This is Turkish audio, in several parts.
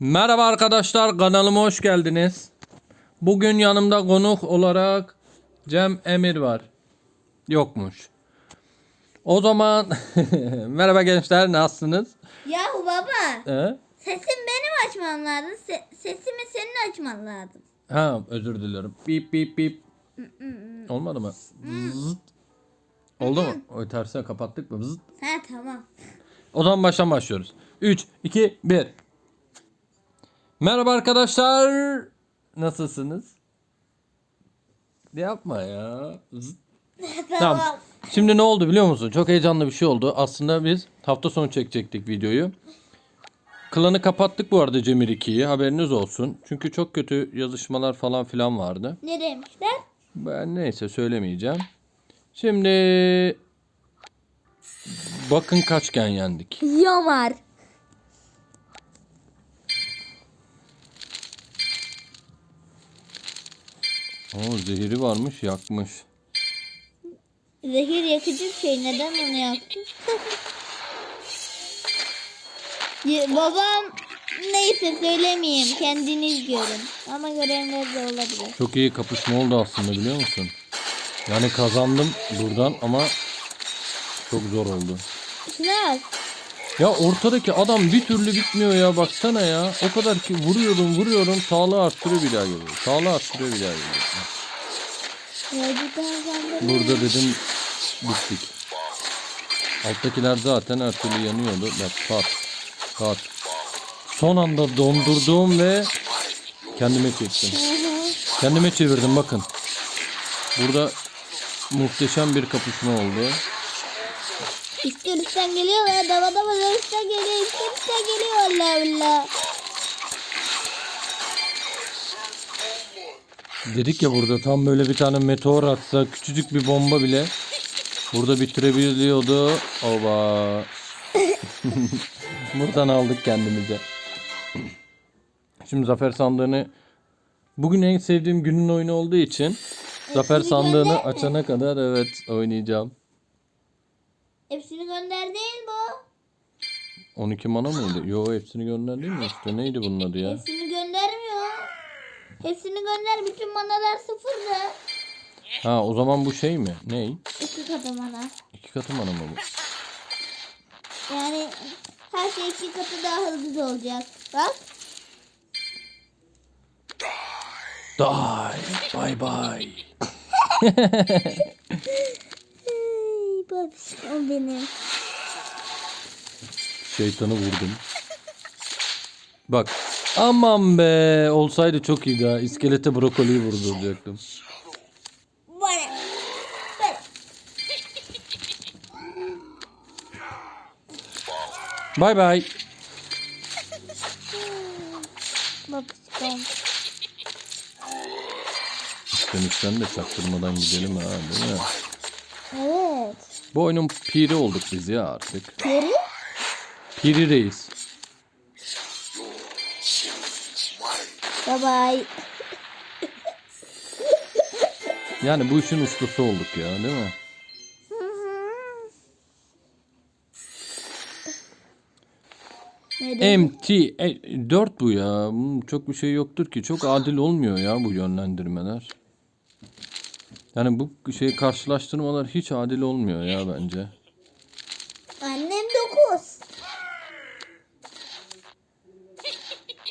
Merhaba arkadaşlar kanalıma hoş geldiniz. Bugün yanımda konuk olarak Cem Emir var. Yokmuş. O zaman merhaba gençler nasılsınız? Yahu baba Ee? sesim benim açmam lazım. Se- sesimi senin açman lazım. Ha özür dilerim. Bip bip bip. Olmadı mı? Zıt. Oldu mu? O tersine kapattık mı? Zıt. Ha tamam. O zaman baştan başlıyoruz. 3, 2, 1. Merhaba arkadaşlar. Nasılsınız? Yapma ya. Tamam. Şimdi ne oldu biliyor musun? Çok heyecanlı bir şey oldu. Aslında biz hafta sonu çekecektik videoyu. Klanı kapattık bu arada Cemil 2'yi. Haberiniz olsun. Çünkü çok kötü yazışmalar falan filan vardı. Ne demişler? Ben neyse söylemeyeceğim. Şimdi bakın kaçken yendik. Yamar. Oo zehiri varmış yakmış. Zehir yakıcı bir şey. Neden onu yaktın? Ya, Babam neyse söylemeyeyim. Kendiniz görün. Ama görenler de olabilir. Çok iyi kapışma oldu aslında biliyor musun? Yani kazandım buradan ama çok zor oldu. Şuna Ya ortadaki adam bir türlü bitmiyor ya baksana ya. O kadar ki vuruyorum vuruyorum sağlığı arttırıyor bir daha geliyor. Sağlığı arttırıyor bir daha geliyor. Burada dedim bittik. Alttakiler zaten her türlü yanıyordu. Bak pat pat. Son anda dondurdum ve kendime çektim. Kendime çevirdim bakın. Burada muhteşem bir kapışma oldu. İşte üstten geliyor ya. Dava dava da üstten geliyor. İşte üstten geliyor. Allah Allah. Dedik ya burada tam böyle bir tane meteor atsa küçücük bir bomba bile burada bitirebiliyordu. Oba. Buradan aldık kendimize. Şimdi zafer sandığını bugün en sevdiğim günün oyunu olduğu için zafer sandığını açana kadar evet oynayacağım. Hepsini gönder değil bu. 12 mana mıydı? Yo hepsini gönderdim mi işte? Neydi bunun adı ya? Hepsini göndermiyor. Hepsini gönder. Bütün manalar sıfırdı. Ha o zaman bu şey mi? Ney? İki katı mana. İki katı mana mı bu? Yani her şey iki katı daha hızlı olacak. Bak. Die. Bye bye. Ay, babişkom benim. Şeytanı vurdum. Bak. Aman be. Olsaydı çok iyiydi ha. İskelete brokoliyi vurduracaktım. Bana. Bana. Bay bay. Babişkom. İşten işten de çaktırmadan gidelim ha değil mi? Bu oyunun piri olduk biz ya artık. Geri. Piri reis. Bye bye. Yani bu işin ustası olduk ya değil mi? MT 4 bu ya. Bunun çok bir şey yoktur ki. Çok adil olmuyor ya bu yönlendirmeler. Yani bu şey karşılaştırmalar hiç adil olmuyor ya bence. Annem dokuz.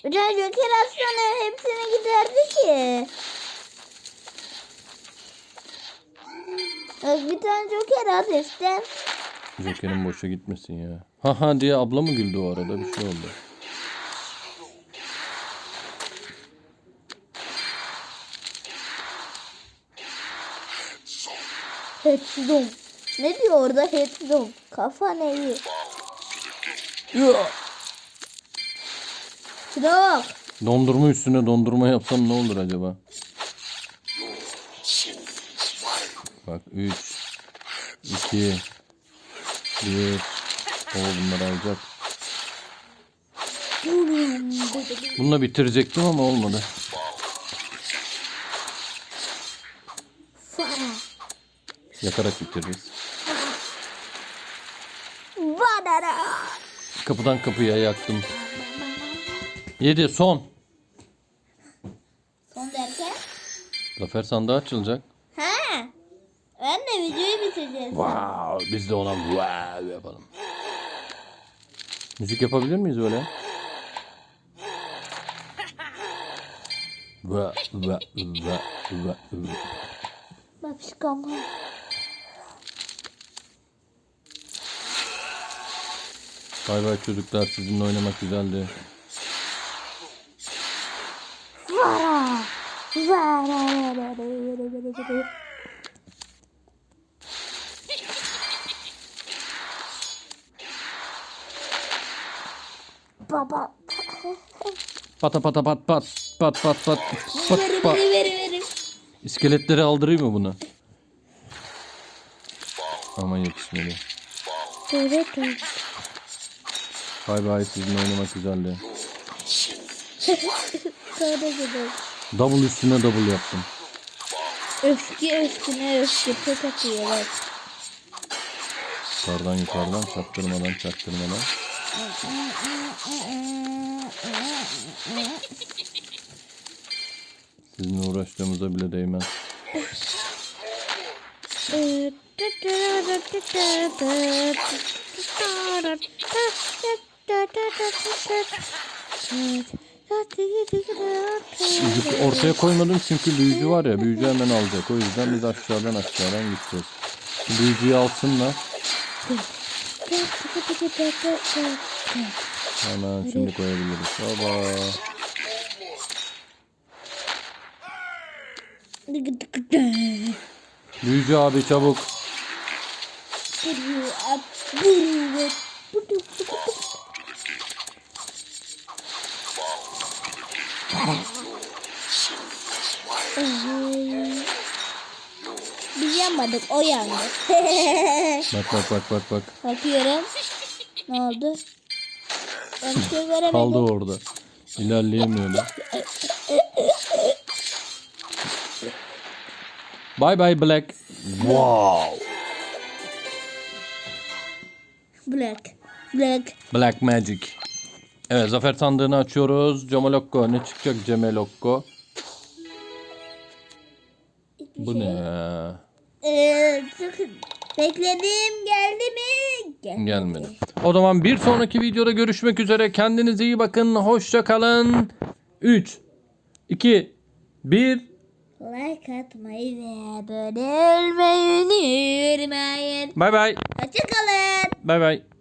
Bir tane joker atsana hepsini giderdi ki. Bak bir tane joker at işte. Joker'in boşa gitmesin ya. Haha diye abla mı güldü o arada bir şey oldu. Hetzum. Ne diyor orada hetzum? Kafa neyi? Ya! Şuna bak. Dondurma üstüne dondurma yapsam ne olur acaba? Bak 3 2 1 O bunlar alacak. Bununla bitirecektim ama olmadı. Yakarak bitiririz. Badara. Kapıdan kapıya yaktım. 7 son. Son derken? Zafer sandığı açılacak. Ha. Ben de videoyu bitireceğiz. Wow, biz de ona wow yapalım. Müzik yapabilir miyiz öyle? Va va va va va. Babişkom. Bay bay çocuklar sizinle oynamak güzeldi. Vara. Vara. Baba. Pata pata pat pat pat pat pat pat pat. İskeletleri aldırayım mı bunu? Ama yetişmedi. Evet. Bay bay sizinle oynamak güzeldi. Double üstüne double yaptım. Öfke üstüne öfke tek atıyor bak. Yukarıdan yukarıdan çaktırmadan çaktırmadan. Sizinle uğraştığımıza bile değmez. Büyücü ortaya koymadım çünkü büyücü var ya büyücü hemen alacak. O yüzden biz aşağıdan aşağıdan gideceğiz. Büyücüyü alsınlar. Hemen şimdi koyabiliriz. Baba. Büyücü abi çabuk. Biz yanmadık o yandı. Bak bak bak bak bak. Bakıyorum. Ne oldu? Ben bir şey göremedim. Kaldı orada. İlerleyemiyordu. Bye bye Black. Wow. Black. Black. Black Magic. Evet zafer sandığını açıyoruz. Cemalokko. Ne çıkacak Cemalokko? Bu ne ya? Ee, bekledim geldi mi? Gel. Gelmedi. O zaman bir sonraki videoda görüşmek üzere. Kendinize iyi bakın. Hoşça kalın. 3 2 1 Like atmayı ve abone olmayı unutmayın. Bye bye. Hoşçakalın. Bye bye.